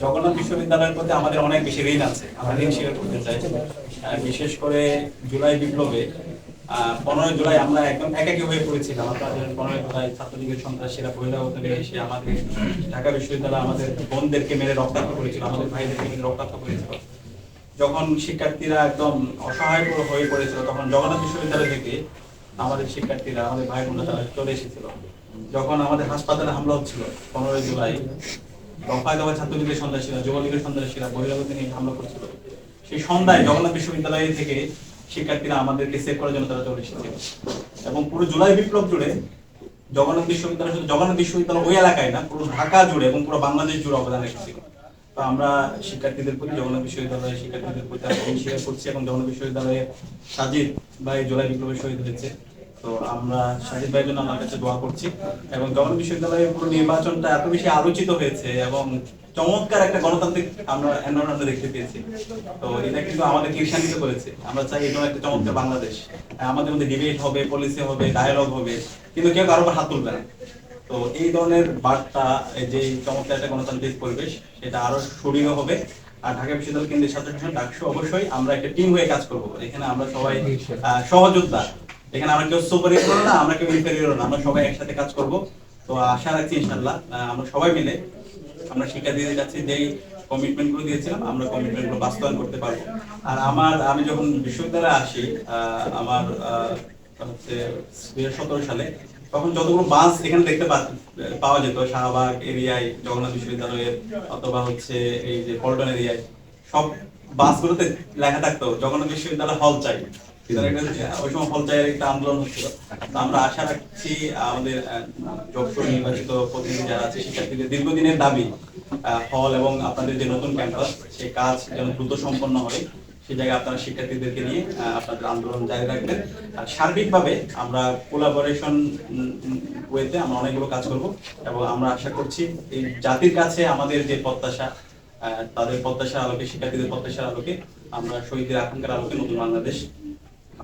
জগন্নাথ বিশ্ববিদ্যালয়ের প্রতি আমাদের অনেক বেশি ঋণ আছে। আমরা ঋণ স্বীকার করতে চাই। বিশেষ করে জুলাই বিপ্লবে পনেরোই জুলাই আমরা একদম একাকি হয়ে পড়েছিলাম। পনেরোই জুলাই ছাত্রলীগের সন্ত্রাসীরা এসে আমাদের ঢাকা বিশ্ববিদ্যালয় আমাদের বোনদেরকে মেরে রক্তাক্ত করেছিল, আমাদের ভাইদেরকে মেরে রক্তাক্ত করেছিল। যখন শিক্ষার্থীরা একদম অসহায় হয়ে পড়েছিল, তখন জগন্নাথ বিশ্ববিদ্যালয় থেকে আমাদের শিক্ষার্থীরা, আমাদের ভাই বোনরা চলে এসেছিল। যখন আমাদের হাসপাতালে হামলা হচ্ছিল পনেরোই জুলাই দফায় ছাত্রলীগের সন্ত্রাসীরা যুবলীগের সন্ত্রাসীরা বহিরাগত নিয়ে হামলা করছিল। সেই সন্ধ্যায় জগন্নাথ বিশ্ববিদ্যালয় থেকে শিক্ষার্থীরা আমাদেরকে সেভ করার জন্য তারা চলে এসেছিল এবং পুরো জুলাই বিপ্লব জুড়ে জগন্নাথ বিশ্ববিদ্যালয় শুধু জগন্নাথ বিশ্ববিদ্যালয় ওই এলাকায় না, পুরো ঢাকা জুড়ে এবং পুরো বাংলাদেশ জুড়ে অবদান রেখেছিল তো আমরা শিক্ষার্থীদের প্রতি, জগন্নাথ বিশ্ববিদ্যালয়ের শিক্ষার্থীদের প্রতি স্বীকার করছি এবং জগন্নাথ বিশ্ববিদ্যালয়ে সাজিদ ভাই জুলাই বিপ্লবে শহীদ হয়েছে। তো আমরা ভাইয়ের জন্য আমার কাছে দোয়া করছি এবং জগন্নাথ বিশ্ববিদ্যালয়ের পুরো নির্বাচনটা এত বেশি আলোচিত হয়েছে এবং চমৎকার একটা গণতান্ত্রিক আমরা এনভায়রনমেন্ট দেখতে পেয়েছি। তো এটা কিন্তু ঈর্ষান্বিত করেছে। আমরা চাই একটা চমৎকার বাংলাদেশ। আমাদের মধ্যে ডিবেট হবে পলিসি হবে ডায়ালগ হবে, কিন্তু কেউ কারও হাত তুলবে না। তো এই ধরনের বার্তা যে চমৎকার একটা গণতান্ত্রিক পরিবেশ, সেটা আরও সক্রিয় হবে। আর ঢাকা বিশ্ববিদ্যালয় কেন্দ্রের ছাত্র ডাকসু অবশ্যই আমরা একটা টিম হয়ে কাজ করব। এখানে আমরা সবাই সহযোদ্ধা। এখানে আমরা কেউ সুপারিয়র না, আমরা কেউ ইনফেরিয়র না, আমরা সবাই একসাথে কাজ করব। তো আশা রাখছি ইনশাল্লাহ আমরা সবাই মিলে আমরা শিক্ষার্থীদের কাছে যেই কমিটমেন্টগুলো দিয়েছিলাম, আমরা কমিটমেন্টগুলো বাস্তবায়ন করতে পারব। আর আমার, আমি যখন বিশ্ববিদ্যালয়ে আসি আমার হচ্ছে দুই সালে, তখন যতগুলো বাস এখানে দেখতে পাওয়া যেত, শাহবাগ এরিয়ায় জগন্নাথ বিশ্ববিদ্যালয়ের অথবা হচ্ছে এই যে পল্টন এরিয়ায় সব বাসগুলোতে লেখা থাকতো, জগন্নাথ বিশ্ববিদ্যালয় হল চাই। এবং দ্রুত সম্পন্ন হয় রাখবেন। আর সার্বিকভাবে আমরা কোলাবোরেশন ওয়েতে আমরা অনেকগুলো কাজ করব এবং আমরা আশা করছি, এই জাতির কাছে আমাদের যে প্রত্যাশা তাদের প্রত্যাশার আলোকে, শিক্ষার্থীদের প্রত্যাশার আলোকে আমরা শহীদের আকাঙ্ক্ষার আলোকে নতুন বাংলাদেশ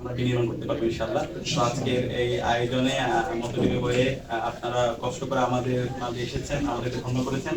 আমরা বিনির্মাণ করতে পারব ইনশাল্লাহ তো আজকের এই আয়োজনে মতবিনিময়ে হয়ে আপনারা কষ্ট করে আমাদের মাঝে এসেছেন, আমাদেরকে ধন্য করেছেন।